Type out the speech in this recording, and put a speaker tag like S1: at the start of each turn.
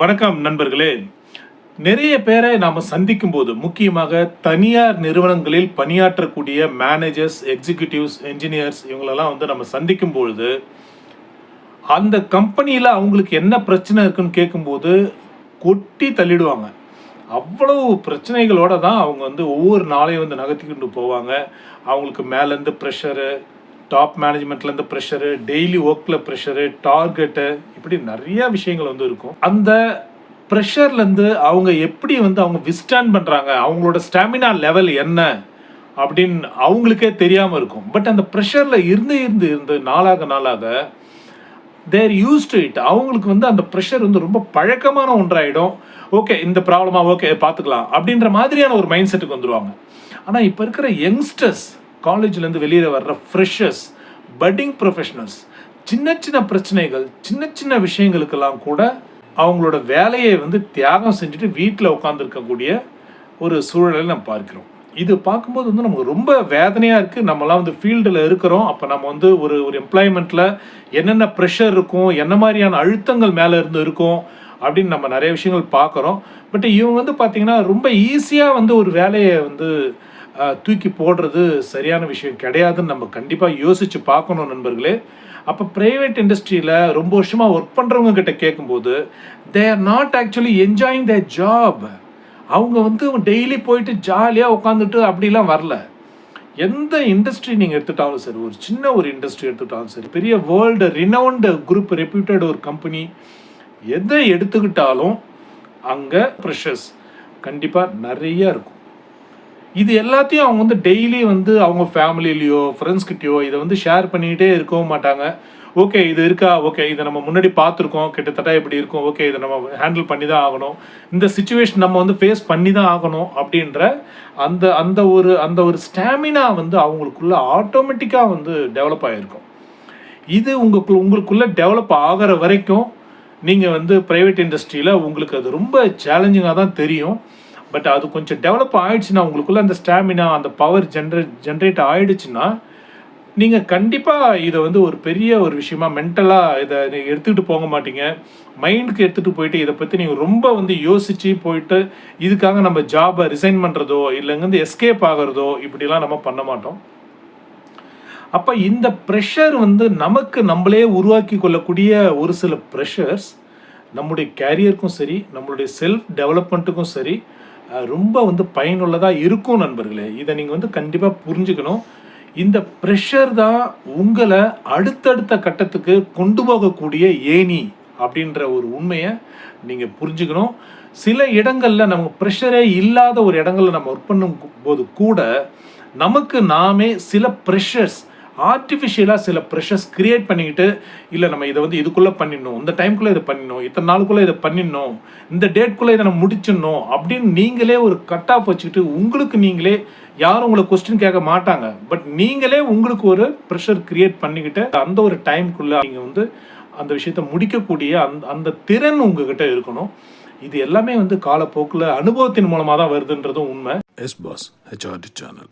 S1: வணக்கம் நண்பர்களே. நிறைய பேரை நாம் சந்திக்கும் போது முக்கியமாக தனியார் நிறுவனங்களில் பணியாற்றக்கூடிய மேனேஜர்ஸ் எக்ஸிக்யூட்டிவ்ஸ் என்ஜினியர்ஸ் இவங்களெல்லாம் வந்து நம்ம சந்திக்கும் பொழுது அந்த கம்பெனியில் அவங்களுக்கு என்ன பிரச்சனை இருக்குன்னு கேட்கும்போது கொட்டி தள்ளிடுவாங்க. அவ்வளவு பிரச்சனைகளோடு தான் அவங்க வந்து ஒவ்வொரு நாளையும் வந்து நகர்த்திக்கிட்டு போவாங்க. அவங்களுக்கு மேலேருந்து ப்ரெஷரு டாப் மேனேஜ்மெண்ட்லேருந்து ப்ரெஷரு டெய்லி ஒர்க்கில் ப்ரெஷரு டார்கெட்டு இப்படி நிறைய விஷயங்கள் வந்து இருக்கும். அந்த ப்ரெஷர்லேருந்து அவங்க எப்படி வந்து அவங்க விஸ்டாண்ட் பண்ணுறாங்க அவங்களோட ஸ்டாமினா லெவல் என்ன? அப்படின்னு அவங்களுக்கே தெரியாமல் இருக்கும். பட் அந்த ப்ரெஷரில் இருந்து இருந்து இருந்து நாளாக நாளாக தேர் யூஸ் டு இட் அவங்களுக்கு வந்து அந்த ப்ரெஷர் வந்து ரொம்ப பழக்கமான ஒன்றாயிடும். ஓகே இந்த ப்ராப்ளமாக ஓகே பார்த்துக்கலாம். அப்படின்ற மாதிரியான ஒரு மைண்ட் செட்டுக்கு வந்துடுவாங்க ஆனால் இப்போ இருக்கிற யங்ஸ்டர்ஸ் காலேஜ்லேருந்து வெளியில் வர்ற ஃப்ரெஷர்ஸ் பட்டிங் ப்ரொஃபஷனல்ஸ் சின்ன சின்ன பிரச்சனைகள் சின்ன சின்ன விஷயங்களுக்கெல்லாம் கூட அவங்களோட வேலையை வந்து தியாகம் செஞ்சுட்டு வீட்டில் உட்காந்துருக்கக்கூடிய ஒரு சூழலை நம்ம பார்க்கிறோம். இது பார்க்கும்போது வந்து நமக்கு ரொம்ப வேதனையாக இருக்குது நம்மலாம் வந்து ஃபீல்டில் இருக்கிறோம். அப்போ நம்ம வந்து ஒரு ஒரு எம்ப்ளாய்மெண்ட்டில் என்னென்ன ப்ரெஷர் இருக்கும் என்ன மாதிரியான அழுத்தங்கள் மேலே இருந்து இருக்கும் அப்படின்னு நம்ம நிறைய விஷயங்கள் பார்க்குறோம். பட் இவங்க வந்து பார்த்திங்கன்னா ரொம்ப ஈஸியாக வந்து ஒரு வேலையை வந்து தூக்கி போடுறது சரியான விஷயம் கிடையாதுன்னு நம்ம கண்டிப்பாக யோசித்து பார்க்கணும் நண்பர்களே. அப்போ ப்ரைவேட் இண்டஸ்ட்ரியில் ரொம்ப வருஷமாக ஒர்க் பண்ணுறவங்க கிட்ட கேட்கும்போது they are not actually enjoying the job அவங்க வந்து டெய்லி போயிட்டு ஜாலியாக உட்காந்துட்டு அப்படிலாம் வரல. எந்த இண்டஸ்ட்ரி நீங்கள் எடுத்துட்டாலும் சரி ஒரு சின்ன ஒரு இண்டஸ்ட்ரி எடுத்துட்டாலும் சரி பெரிய வேர்ல்டு ரினவுண்டு குரூப் ரெப்யூட்டட் ஒரு கம்பெனி எதை எடுத்துக்கிட்டாலும் அங்கே ப்ரெஷர்ஸ் கண்டிப்பாக நிறைய இருக்கும். இது எல்லாத்தையும் அவங்க வந்து டெய்லி வந்து அவங்க ஃபேமிலிலேயோ ஃப்ரெண்ட்ஸ்கிட்டயோ இதை வந்து ஷேர் பண்ணிக்கிட்டே இருக்கவும் மாட்டாங்க. ஓகே இது இருக்கா? ஓகே இதை நம்ம முன்னாடி பார்த்துருக்கோம். கிட்டத்தட்ட இப்படி இருக்கும். ஓகே இதை நம்ம ஹேண்டில் பண்ணி தான் ஆகணும். இந்த சுச்சுவேஷன் நம்ம வந்து ஃபேஸ் பண்ணி தான் ஆகணும் அப்படின்ற அந்த அந்த ஒரு அந்த ஒரு ஸ்டாமினா வந்து அவங்களுக்குள்ள ஆட்டோமேட்டிக்காக வந்து டெவலப் ஆகிருக்கும் இது உங்களுக்கு உங்களுக்குள்ள டெவலப் ஆகிற வரைக்கும் நீங்கள் வந்து ப்ரைவேட் இண்டஸ்ட்ரியில் உங்களுக்கு அது ரொம்ப சேலஞ்சிங்காக தான் தெரியும். பட் அது கொஞ்சம் டெவலப் ஆகிடுச்சுன்னா உங்களுக்குள்ள அந்த ஸ்டாமினா அந்த பவர் ஜென்ரேட் ஜென்ரேட் ஆகிடுச்சுன்னா நீங்கள் கண்டிப்பாக இதை வந்து ஒரு பெரிய ஒரு விஷயமா மென்டலாக இதை நீங்கள் எடுத்துக்கிட்டு போக மாட்டீங்க. மைண்டுக்கு எடுத்துகிட்டு போயிட்டு இதை பற்றி நீங்கள் ரொம்ப வந்து யோசித்து போயிட்டு இதுக்காக நம்ம ஜாபை ரிசைன் பண்ணுறதோ இல்லைங்க எஸ்கேப் ஆகிறதோ இப்படிலாம் நம்ம பண்ண மாட்டோம். அப்போ இந்த ப்ரெஷர் வந்து நமக்கு நம்மளே உருவாக்கி கொள்ளக்கூடிய ஒரு சில ப்ரெஷர்ஸ் நம்முடைய கேரியருக்கும் சரி நம்மளுடைய செல்ஃப் டெவலப்மெண்ட்டுக்கும் சரி ரொம்ப வந்து பயனுள்ளதாக இருக்கும் நண்பர்களே. இதை நீங்கள் வந்து கண்டிப்பாக புரிஞ்சுக்கணும். இந்த ப்ரெஷர் தான் உங்களை அடுத்தடுத்த கட்டத்துக்கு கொண்டு போகக்கூடிய ஏணி அப்படின்ற ஒரு உண்மையை நீங்கள் புரிஞ்சுக்கணும். சில இடங்களில் நமக்கு ப்ரெஷரே இல்லாத ஒரு இடங்களில் நம்ம ஒர்க் பண்ணும் போது கூட நமக்கு நாமே சில ப்ரெஷர்ஸ் ஆர்டிஃபிஷியலாக சில ப்ரெஷர்ஸ் க்ரியேட் பண்ணிக்கிட்டு இல்லை நம்ம இதை வந்து இதுக்குள்ளே பண்ணிடணும். இந்த டைம்குள்ளே இதை பண்ணிடணும். இத்தனை நாளுக்குள்ளே இதை பண்ணிடணும். இந்த டேட்குள்ளே இதை நம்ம முடிச்சிடணும். அப்படின்னு நீங்களே ஒரு கட் ஆஃப் வச்சுக்கிட்டு உங்களுக்கு நீங்களே யாரும் உங்களை கொஸ்டின் கேட்க மாட்டாங்க. பட் நீங்களே உங்களுக்கு ஒரு ப்ரெஷர் க்ரியேட் பண்ணிக்கிட்டு அந்த ஒரு டைம்குள்ளே நீங்கள் வந்து அந்த விஷயத்தை முடிக்கக்கூடிய அந்த அந்த திறன் உங்ககிட்ட இருக்கணும். இது எல்லாமே வந்து காலப்போக்கில் அனுபவத்தின் மூலமாக தான் வருதுன்றதும் உண்மை.
S2: S pass HRD channel